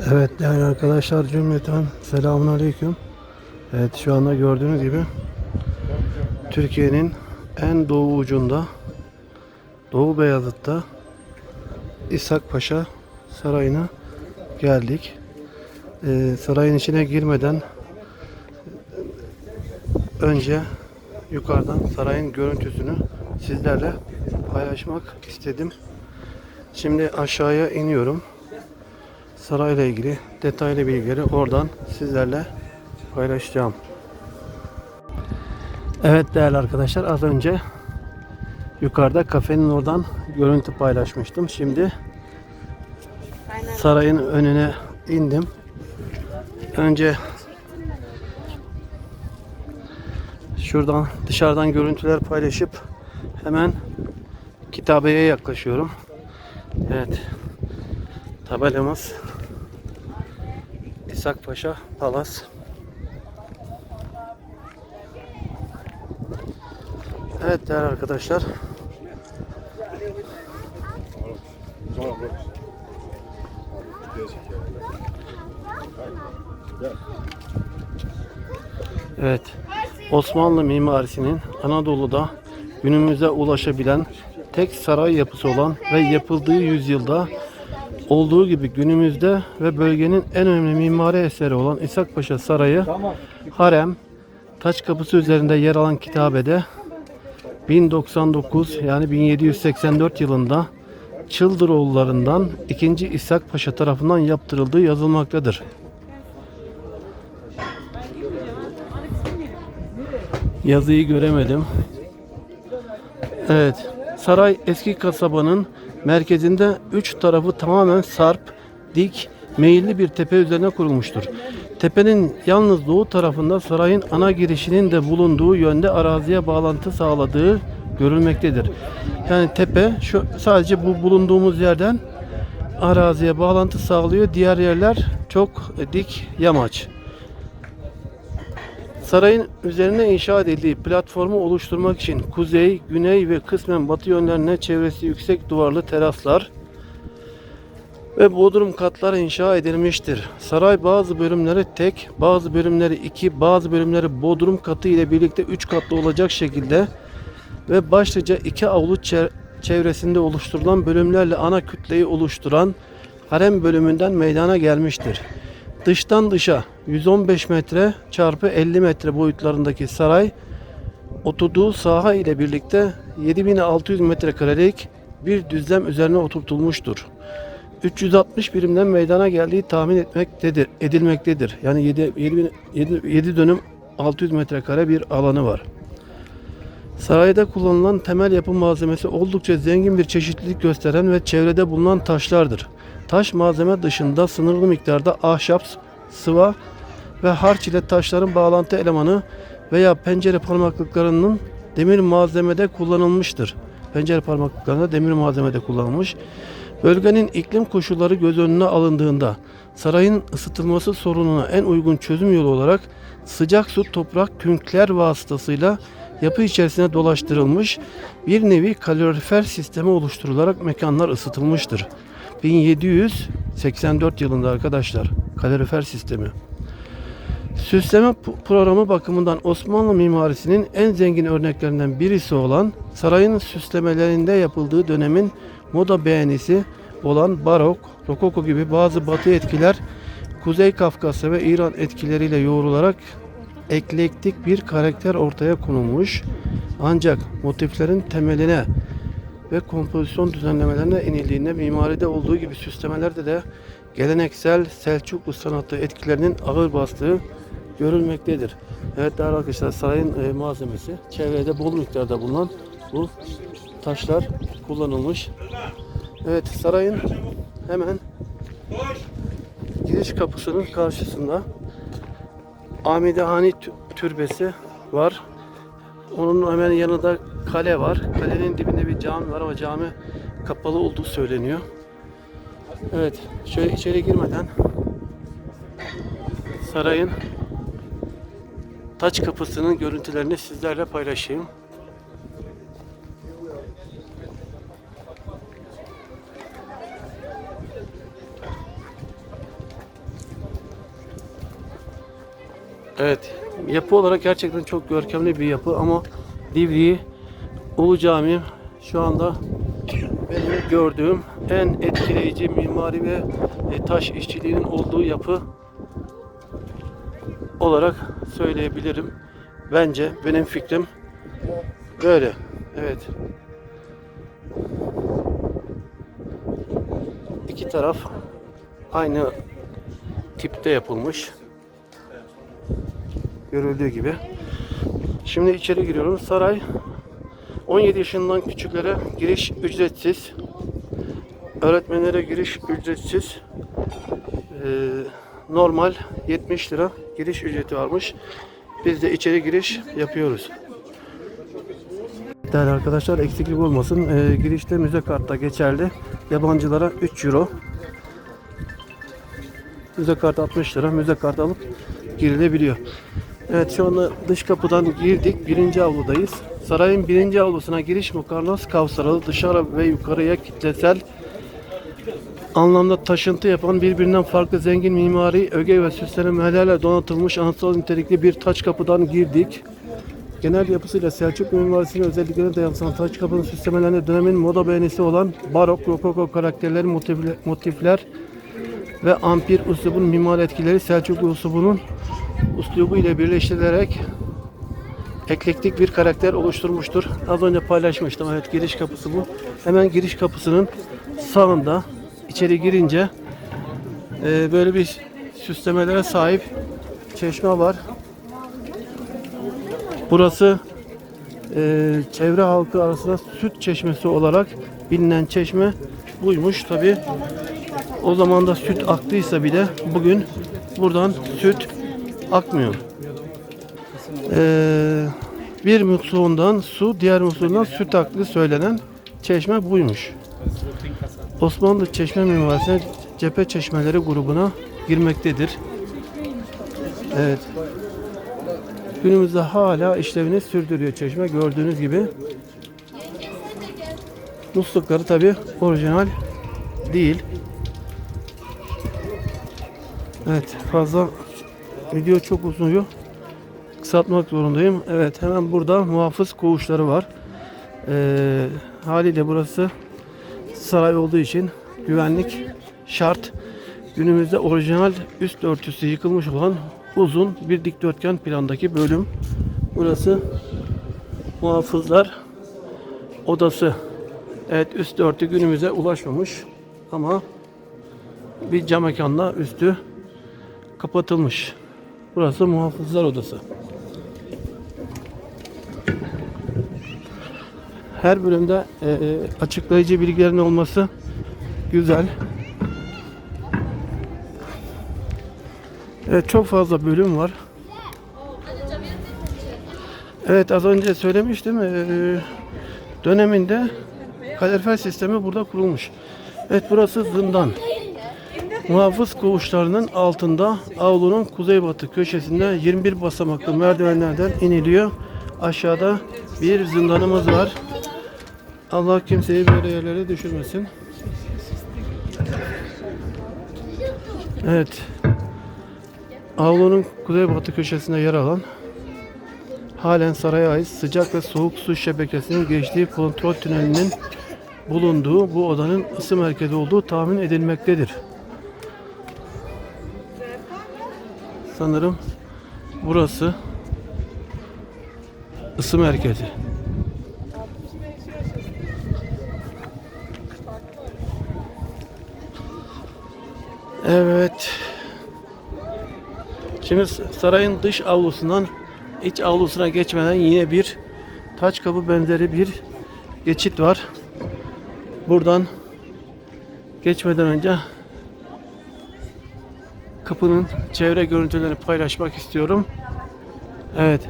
Evet değerli arkadaşlar cümleten selamun aleyküm. Evet şu anda gördüğünüz gibi Türkiye'nin en doğu ucunda Doğu Beyazıt'ta İshak Paşa Sarayı'na geldik. Ee, sarayın içine girmeden önce yukarıdan sarayın görüntüsünü sizlerle paylaşmak istedim. Şimdi aşağıya iniyorum sarayla ilgili detaylı bilgileri oradan sizlerle paylaşacağım. Evet değerli arkadaşlar az önce yukarıda kafenin oradan görüntü paylaşmıştım. Şimdi sarayın önüne indim. Önce şuradan dışarıdan görüntüler paylaşıp hemen kitabeye yaklaşıyorum. Evet. Tabelamız İshak Paşa Palas. Evet değerli arkadaşlar. Evet. Osmanlı mimarisinin Anadolu'da günümüze ulaşabilen tek saray yapısı olan ve yapıldığı yüzyılda olduğu gibi günümüzde ve bölgenin en önemli mimari eseri olan İshak Paşa Sarayı, harem, taç kapısı üzerinde yer alan kitabede 1099 yani 1784 yılında Çıldıroğullarından 2. İshak Paşa tarafından yaptırıldığı yazılmaktadır. Yazıyı göremedim. Evet. Saray eski kasabanın merkezinde üç tarafı tamamen sarp, dik, meyilli bir tepe üzerine kurulmuştur. Tepenin yalnız doğu tarafında sarayın ana girişinin de bulunduğu yönde araziye bağlantı sağladığı görülmektedir. Yani tepe şu sadece bu bulunduğumuz yerden araziye bağlantı sağlıyor. Diğer yerler çok dik yamaç. Sarayın üzerine inşa edildiği platformu oluşturmak için kuzey, güney ve kısmen batı yönlerine çevresi yüksek duvarlı teraslar ve bodrum katlar inşa edilmiştir. Saray bazı bölümleri tek, bazı bölümleri iki, bazı bölümleri bodrum katı ile birlikte üç katlı olacak şekilde ve başlıca iki avlu çe- çevresinde oluşturulan bölümlerle ana kütleyi oluşturan harem bölümünden meydana gelmiştir. Dıştan dışa 115 metre çarpı 50 metre boyutlarındaki saray oturduğu saha ile birlikte 7600 metrekarelik bir düzlem üzerine oturtulmuştur. 360 birimden meydana geldiği tahmin etmektedir, edilmektedir. Yani 7, 7, 7, 7 dönüm 600 metrekare bir alanı var. Sarayda kullanılan temel yapı malzemesi oldukça zengin bir çeşitlilik gösteren ve çevrede bulunan taşlardır. Taş malzeme dışında sınırlı miktarda ahşap, sıva ve harç ile taşların bağlantı elemanı veya pencere parmaklıklarının demir malzemede kullanılmıştır. Pencere parmaklıklarında demir malzemede kullanılmış. Bölgenin iklim koşulları göz önüne alındığında sarayın ısıtılması sorununa en uygun çözüm yolu olarak sıcak su toprak künkler vasıtasıyla yapı içerisine dolaştırılmış bir nevi kalorifer sistemi oluşturularak mekanlar ısıtılmıştır. 1784 yılında arkadaşlar kalorifer sistemi. Süsleme programı bakımından Osmanlı mimarisinin en zengin örneklerinden birisi olan sarayın süslemelerinde yapıldığı dönemin moda beğenisi olan barok, rokoko gibi bazı batı etkiler Kuzey Kafkasya ve İran etkileriyle yoğrularak eklektik bir karakter ortaya konulmuş. Ancak motiflerin temeline ve kompozisyon düzenlemelerine inildiğinde mimaride olduğu gibi süslemelerde de geleneksel Selçuklu sanatı etkilerinin ağır bastığı görülmektedir. Evet değerli arkadaşlar sarayın e, malzemesi çevrede bol miktarda bulunan bu taşlar kullanılmış. Evet sarayın hemen giriş kapısının karşısında Amidehani tü- türbesi var. Onun hemen yanında kale var. Kalenin dibinde bir cami var ama cami kapalı olduğu söyleniyor. Evet, şöyle içeri girmeden sarayın taç kapısının görüntülerini sizlerle paylaşayım. Evet, yapı olarak gerçekten çok görkemli bir yapı ama Divriği Ulu Cami şu anda benim gördüğüm en etkileyici mimari ve e, taş işçiliğinin olduğu yapı olarak söyleyebilirim. Bence benim fikrim böyle. Evet. İki taraf aynı tipte yapılmış. Görüldüğü gibi. Şimdi içeri giriyorum. Saray 17 yaşından küçüklere giriş ücretsiz. Öğretmenlere giriş ücretsiz. Ee, normal 70 lira giriş ücreti varmış. Biz de içeri giriş yapıyoruz. Değerli arkadaşlar eksiklik olmasın. Ee, girişte müze kartta geçerli. Yabancılara 3 euro. Müze kartı 60 lira. Müze kartı alıp girilebiliyor. Evet şu anda dış kapıdan girdik. Birinci avludayız. Sarayın birinci avlusuna giriş mukarnas kavsaralı dışarı ve yukarıya kitlesel anlamda taşıntı yapan birbirinden farklı zengin mimari öge ve süslemelerle donatılmış anıtsal nitelikli bir taç kapıdan girdik. Genel yapısıyla Selçuk mimarisinin özelliklerine dayansılan taç kapının süslemelerinde dönemin moda beğenisi olan barok, rokoko karakterleri, motifler, ve ampir uslubun mimari etkileri Selçuklu uslubunun uslubu ile birleştirilerek eklektik bir karakter oluşturmuştur. Az önce paylaşmıştım. Evet giriş kapısı bu. Hemen giriş kapısının sağında içeri girince e, böyle bir süslemelere sahip çeşme var. Burası e, çevre halkı arasında süt çeşmesi olarak bilinen çeşme buymuş. Tabi o zaman da süt aktıysa bile bugün buradan süt akmıyor. Ee, bir musluğundan su, diğer musluğundan süt aktığı söylenen çeşme buymuş. Osmanlı çeşme mimarisine cephe çeşmeleri grubuna girmektedir. Evet. Günümüzde hala işlevini sürdürüyor çeşme gördüğünüz gibi. Muslukları tabi orijinal değil. Evet fazla video çok uzuyor. Kısaltmak zorundayım. Evet hemen burada muhafız koğuşları var. Ee, haliyle burası saray olduğu için güvenlik şart. Günümüzde orijinal üst örtüsü yıkılmış olan uzun bir dikdörtgen plandaki bölüm. Burası muhafızlar odası. Evet üst örtü günümüze ulaşmamış ama bir cam mekanla üstü kapatılmış. Burası muhafızlar odası. Her bölümde e, e, açıklayıcı bilgilerin olması güzel. Evet çok fazla bölüm var. Evet az önce söylemiştim. e, döneminde kalorifer sistemi burada kurulmuş. Evet burası zindan. Muhafız koğuşlarının altında avlunun kuzeybatı köşesinde 21 basamaklı merdivenlerden iniliyor. Aşağıda bir zindanımız var. Allah kimseyi böyle yerlere düşürmesin. Evet. Avlunun kuzeybatı köşesinde yer alan halen saraya ait sıcak ve soğuk su şebekesinin geçtiği kontrol tünelinin bulunduğu bu odanın ısı merkezi olduğu tahmin edilmektedir. Sanırım burası ısı merkezi. Evet. Şimdi sarayın dış avlusundan iç avlusuna geçmeden yine bir taç kapı benzeri bir geçit var. Buradan geçmeden önce kapının çevre görüntülerini paylaşmak istiyorum. Evet.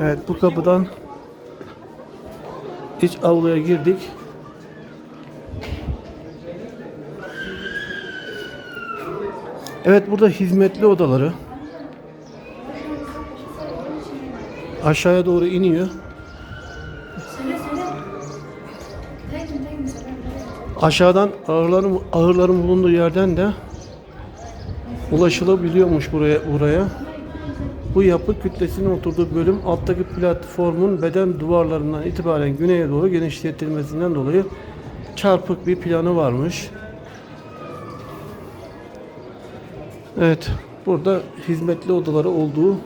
Evet bu kapıdan iç avluya girdik. Evet burada hizmetli odaları. Aşağıya doğru iniyor. Aşağıdan ağırların ağırların bulunduğu yerden de ulaşılabiliyormuş buraya buraya. Bu yapı kütlesinin oturduğu bölüm alttaki platformun beden duvarlarından itibaren güneye doğru genişletilmesinden dolayı çarpık bir planı varmış. Evet, burada hizmetli odaları olduğu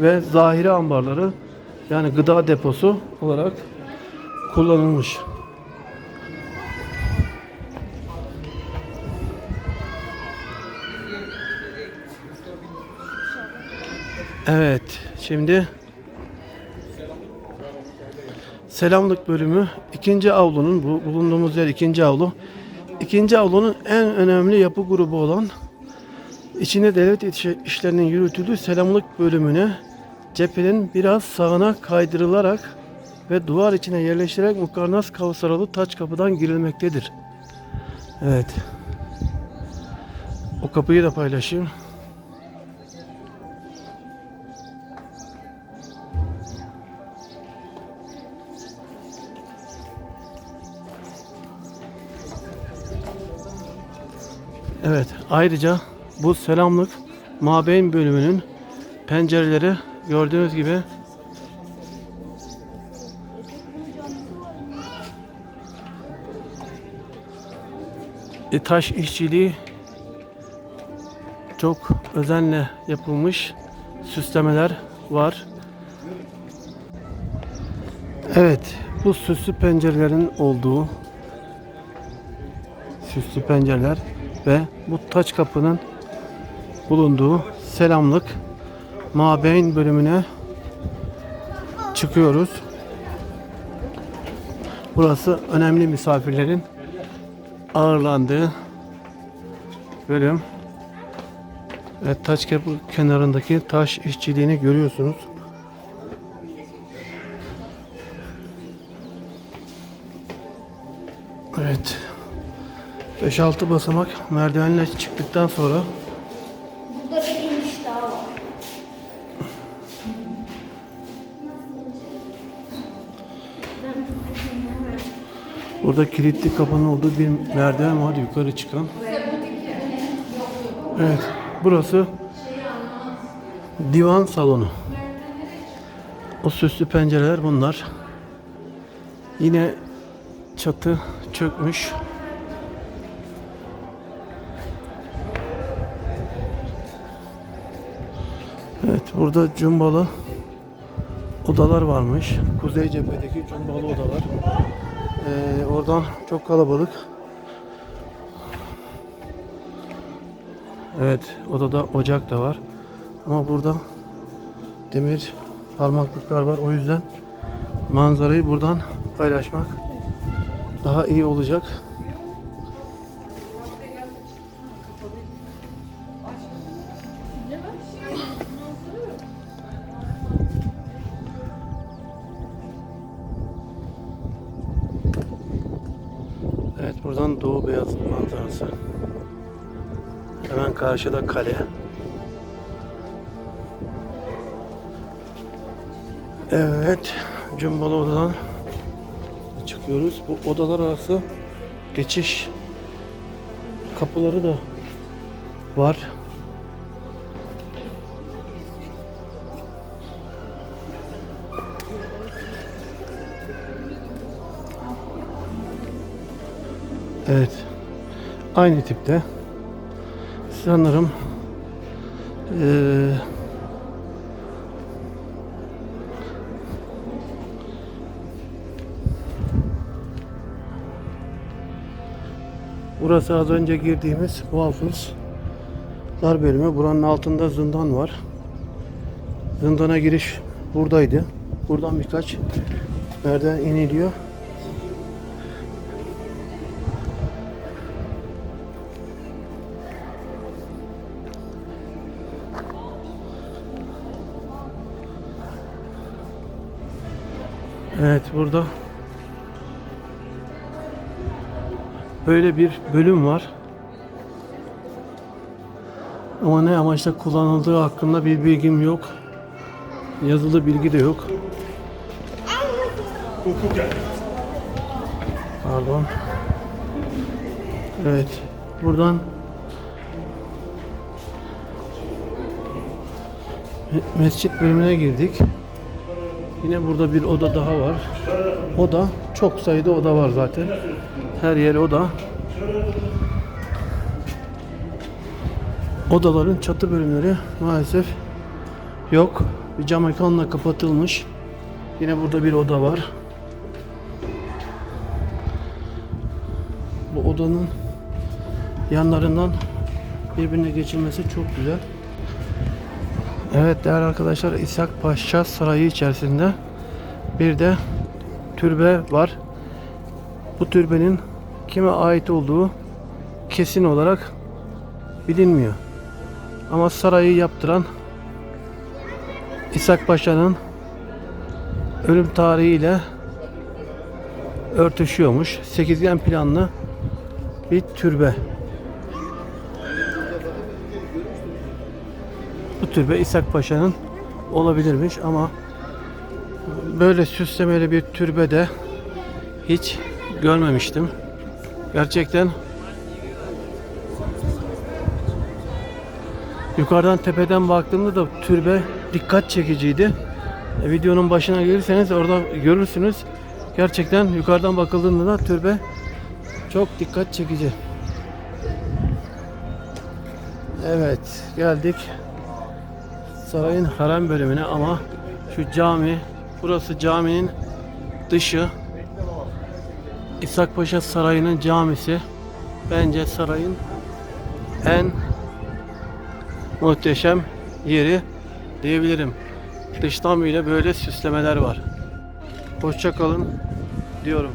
ve zahiri ambarları yani gıda deposu olarak kullanılmış. Evet, şimdi selamlık bölümü ikinci avlunun bu bulunduğumuz yer ikinci avlu. İkinci avlunun en önemli yapı grubu olan içinde devlet iş- işlerinin yürütüldüğü selamlık bölümüne cephenin biraz sağına kaydırılarak ve duvar içine yerleştirerek mukarnas kavsaralı taç kapıdan girilmektedir. Evet. O kapıyı da paylaşayım. Evet, ayrıca bu selamlık mabeyn bölümünün pencereleri gördüğünüz gibi e, taş işçiliği çok özenle yapılmış süslemeler var. Evet, bu süslü pencerelerin olduğu süslü pencereler ve bu taç kapının bulunduğu selamlık mabeyn bölümüne çıkıyoruz. Burası önemli misafirlerin ağırlandığı bölüm. Evet, taç kapı kenarındaki taş işçiliğini görüyorsunuz. Evet. 5-6 basamak merdivenle çıktıktan sonra Burada bir iniş daha var. burada kilitli kapının olduğu bir merdiven var yukarı çıkan. Evet. Burası divan salonu. O süslü pencereler bunlar. Yine çatı çökmüş. Evet burada cumbalı odalar varmış. Kuzey cephedeki cumbalı odalar. Ee, oradan çok kalabalık. Evet odada ocak da var. Ama burada demir parmaklıklar var. O yüzden manzarayı buradan paylaşmak daha iyi olacak. Buradan Doğu Beyazıt manzarası. Hemen karşıda kale. Evet, Cumbalı odadan çıkıyoruz. Bu odalar arası geçiş kapıları da var. Evet. Aynı tipte. Sanırım eee Burası az önce girdiğimiz muhafızlar bölümü. Buranın altında zindan var. Zindana giriş buradaydı. Buradan birkaç merdiven iniliyor. Evet burada böyle bir bölüm var. Ama ne amaçla kullanıldığı hakkında bir bilgim yok. Yazılı bilgi de yok. Pardon. Evet. Buradan me- mescit bölümüne girdik. Yine burada bir oda daha var. Oda çok sayıda oda var zaten. Her yer oda. Odaların çatı bölümleri maalesef yok. Bir cam mekanla kapatılmış. Yine burada bir oda var. Bu odanın yanlarından birbirine geçilmesi çok güzel. Evet değerli arkadaşlar İshak Paşa Sarayı içerisinde bir de türbe var. Bu türbenin kime ait olduğu kesin olarak bilinmiyor. Ama sarayı yaptıran İshak Paşa'nın ölüm tarihiyle örtüşüyormuş. Sekizgen planlı bir türbe. Bu türbe İshak Paşa'nın olabilirmiş ama böyle süslemeli bir türbe de hiç görmemiştim. Gerçekten yukarıdan tepeden baktığımda da türbe dikkat çekiciydi. E, videonun başına gelirseniz orada görürsünüz. Gerçekten yukarıdan bakıldığında da türbe çok dikkat çekici. Evet geldik sarayın harem bölümüne ama şu cami burası caminin dışı İshak Paşa Sarayı'nın camisi bence sarayın en muhteşem yeri diyebilirim. Dıştan bile böyle süslemeler var. Hoşça kalın diyorum.